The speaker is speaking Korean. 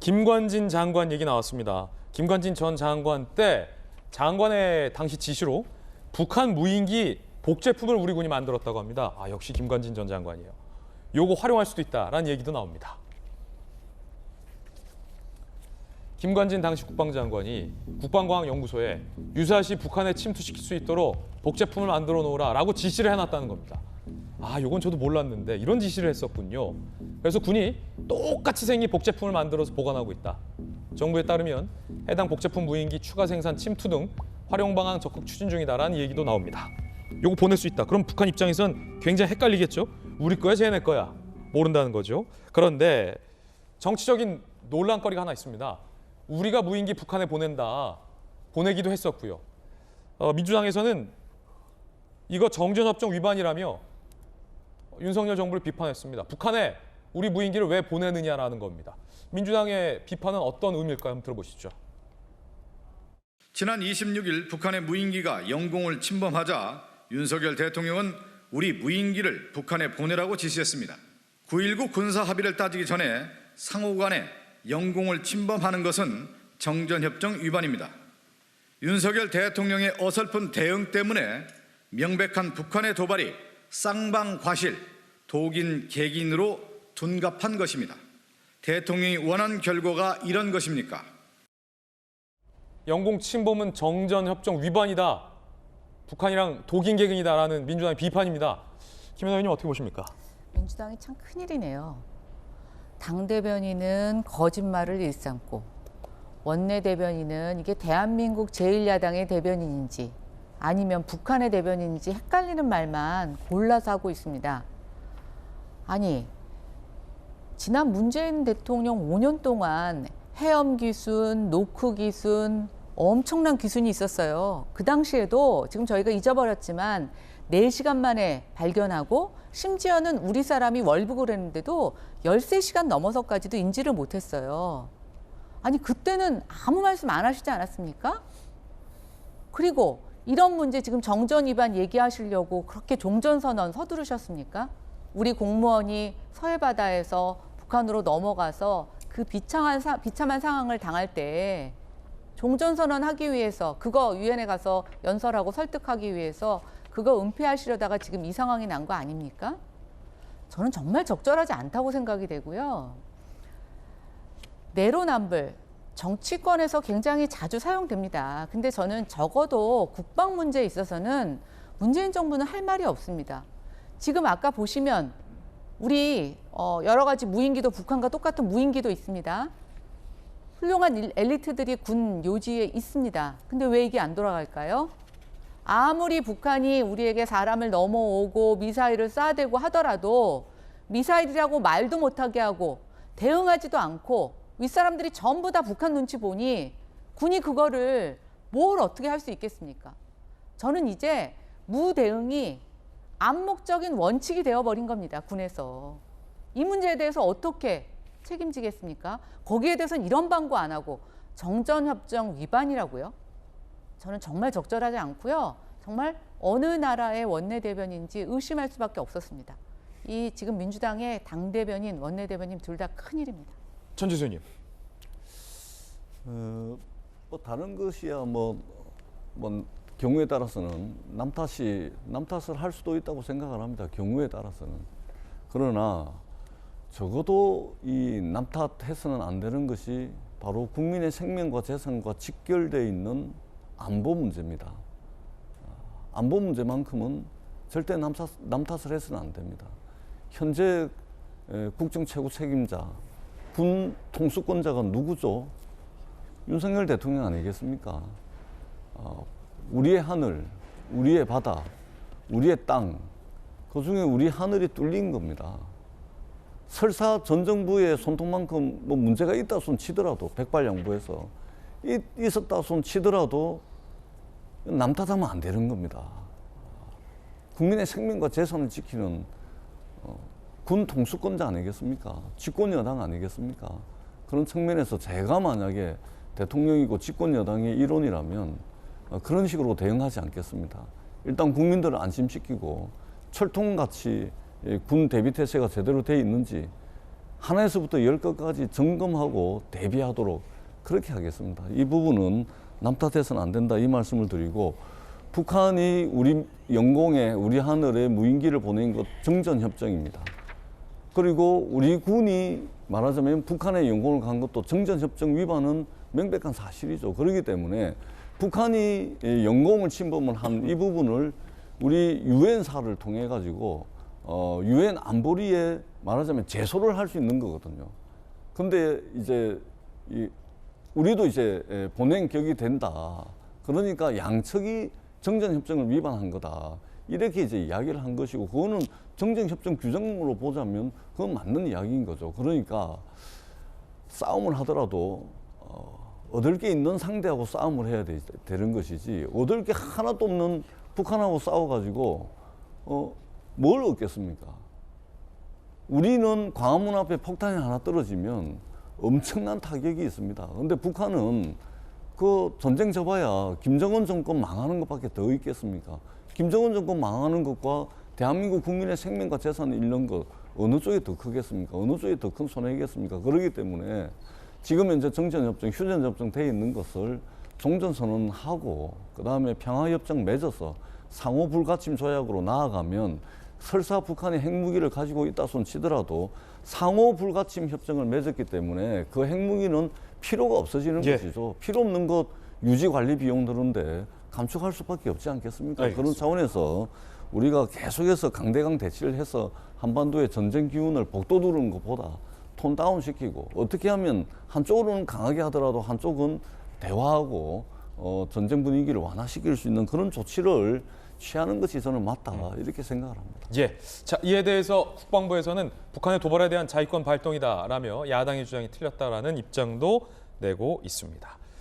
김관진 장관 얘기 나왔습니다. 김관진 전 장관 때 장관의 당시 지시로 북한 무인기 복제품을 우리 군이 만들었다고 합니다. 아 역시 김관진 전 장관이에요. 요거 활용할 수도 있다라는 얘기도 나옵니다. 김관진 당시 국방장관이 국방과학연구소에 유사시 북한에 침투시킬 수 있도록 복제품을 만들어 놓으라라고 지시를 해놨다는 겁니다. 아, 요건 저도 몰랐는데 이런 지시를 했었군요. 그래서 군이 똑같이 생긴 복제품을 만들어서 보관하고 있다. 정부에 따르면 해당 복제품 무인기 추가 생산 침투 등 활용 방안 적극 추진 중이다라는 얘기도 나옵니다. 요거 보낼 수 있다. 그럼 북한 입장에선 굉장히 헷갈리겠죠? 우리 거야, 쟤네 거야. 모른다는 거죠. 그런데 정치적인 논란거리가 하나 있습니다. 우리가 무인기 북한에 보낸다. 보내기도 했었고요. 어, 민주당에서는 이거 정전협정 위반이라며 윤석열 정부를 비판했습니다. 북한에 우리 무인기를 왜 보내느냐라는 겁니다. 민주당의 비판은 어떤 의미일까요? 한번 들어보시죠. 지난 26일 북한의 무인기가 영공을 침범하자 윤석열 대통령은 우리 무인기를 북한에 보내라고 지시했습니다. 9.19 군사 합의를 따지기 전에 상호 간에 영공을 침범하는 것은 정전협정 위반입니다. 윤석열 대통령의 어설픈 대응 때문에 명백한 북한의 도발이 쌍방과실, 독인 객인으로 둔갑한 것입니다. 대통령이 원한 결과가 이런 것입니까? 영공 침범은 정전협정 위반이다. 북한이랑 독인 개근이다라는 민주당의 비판입니다. 김현아 의원님 어떻게 보십니까? 민주당이 참 큰일이네요. 당 대변인은 거짓말을 일삼고 원내 대변인은 이게 대한민국 제1야당의 대변인인지 아니면 북한의 대변인인지 헷갈리는 말만 골라서 하고 있습니다. 아니 지난 문재인 대통령 5년 동안 해엄 기순, 노크 기순 엄청난 기순이 있었어요. 그 당시에도 지금 저희가 잊어버렸지만 4시간 만에 발견하고 심지어는 우리 사람이 월북을 했는데도 13시간 넘어서까지도 인지를 못했어요. 아니 그때는 아무 말씀 안 하시지 않았습니까? 그리고 이런 문제 지금 정전 위반 얘기하시려고 그렇게 종전선언 서두르셨습니까? 우리 공무원이 서해 바다에서 북한으로 넘어가서 그 비참한, 사, 비참한 상황을 당할 때 종전선언 하기 위해서 그거 유엔에 가서 연설하고 설득하기 위해서 그거 은폐하시려다가 지금 이 상황이 난 거 아닙니까? 저는 정말 적절하지 않다고 생각이 되고요. 내로남불 정치권에서 굉장히 자주 사용됩니다. 근데 저는 적어도 국방 문제에 있어서는 문재인 정부는 할 말이 없습니다. 지금 아까 보시면 우리 어, 여러 가지 무인기도 북한과 똑같은 무인기도 있습니다. 훌륭한 일- 엘리트들이 군 요지에 있습니다. 근데 왜 이게 안 돌아갈까요? 아무리 북한이 우리에게 사람을 넘어오고 미사일을 쏴대고 하더라도 미사일이라고 말도 못하게 하고 대응하지도 않고 윗사람들이 전부 다 북한 눈치 보니 군이 그거를 뭘 어떻게 할 수 있겠습니까? 저는 이제 무대응이 암묵적인 원칙이 되어버린 겁니다. 군에서. 이 문제에 대해서 어떻게 책임지겠습니까? 거기에 대해서는 이런 방구 안 하고 정전협정 위반이라고요? 저는 정말 적절하지 않고요. 정말 어느 나라의 원내대변인지 의심할 수밖에 없었습니다. 이 지금 민주당의 당대변인, 원내대변인 둘 다 큰일입니다. 전 지수 의원님. 어, 뭐 다른 것이야 뭐, 뭐 경우에 따라서는 남 탓이 남 탓을 할 수도 있다고 생각을 합니다. 경우에 따라서는 그러나 적어도 이 남 탓해서는 안 되는 것이 바로 국민의 생명과 재산과 직결되어 있는 안보 문제입니다. 아, 안보 문제만큼은 절대 남, 탓, 남 탓을 해서는 안 됩니다. 현재 에, 국정 최고 책임자 군 통수권자가 누구죠? 윤석열 대통령 아니겠습니까? 어, 우리의 하늘, 우리의 바다, 우리의 땅, 그 중에 우리 하늘이 뚫린 겁니다. 설사 전 정부의 손톱만큼 뭐 문제가 있다 손 치더라도 백발양보해서 이- 있었다 손 치더라도 남 탓하면 안 되는 겁니다. 국민의 생명과 재산을 지키는 어, 군 통수권자 아니겠습니까? 집권 여당 아니겠습니까? 그런 측면에서 제가 만약에 대통령이고 집권 여당의 일원이라면 어, 그런 식으로 대응하지 않겠습니다. 일단 국민들을 안심시키고 철통같이 이군 대비 태세가 제대로 돼 있는지 하나에서부터 열 것까지 점검하고 대비하도록 그렇게 하겠습니다. 이 부분은 남탓해서는 안 된다 이 말씀을 드리고 북한이 우리 영공에 우리 하늘에 무인기를 보낸 것 정전 협정입니다. 그리고 우리 군이 말하자면 북한의 영공을 간 것도 정전 협정 위반은 명백한 사실이죠. 그렇기 때문에 북한이 이 영공을 침범을 한 이 부분을 우리 유엔사를 통해 가지고 어 유엔 안보리에 말하자면 제소를 할 수 있는 거거든요. 근데 이제 이 우리도 이제 에, 본행 격이 된다. 그러니까 양측이 정전협정을 위반한 거다. 이렇게 이제 이야기를 한 것이고 그거는 정전협정 규정으로 보자면 그건 맞는 이야기인 거죠. 그러니까 싸움을 하더라도 어, 얻을 게 있는 상대하고 싸움을 해야 되, 되는 것이지 얻을 게 하나도 없는 북한하고 싸워가지고 어, 뭘 얻겠습니까? 우리는 광화문 앞에 폭탄이 하나 떨어지면 엄청난 타격이 있습니다. 근데 북한은 그 전쟁 접어야 김정은 정권 망하는 것밖에 더 있겠습니까? 김정은 정권 망하는 것과 대한민국 국민의 생명과 재산을 잃는 것 어느 쪽이 더 크겠습니까? 어느 쪽이 더 큰 손해겠습니까? 그렇기 때문에 지금 현재 정전협정, 휴전협정 돼 있는 것을 종전선언하고 그 다음에 평화협정 맺어서 상호 불가침 조약으로 나아가면 설사 북한이 핵무기를 가지고 있다 손 치더라도 상호 불가침 협정을 맺었기 때문에 그 핵무기는 필요가 없어지는 예. 것이죠. 필요 없는 것 유지 관리 비용 드는데 감축할 수밖에 없지 않겠습니까? 그런 알겠습니다. 차원에서 우리가 계속해서 강대강 대치를 해서 한반도의 전쟁 기운을 복도두르는 것보다 톤 다운 시키고 어떻게 하면 한쪽으로는 강하게 하더라도 한쪽은 대화하고 어, 전쟁 분위기를 완화시킬 수 있는 그런 조치를 취하는 것이 저는 맞다 이렇게 생각을 합니다. 예. 자, 이에 대해서 국방부에서는 북한의 도발에 대한 자위권 발동이다라며 야당의 주장이 틀렸다라는 입장도 내고 있습니다.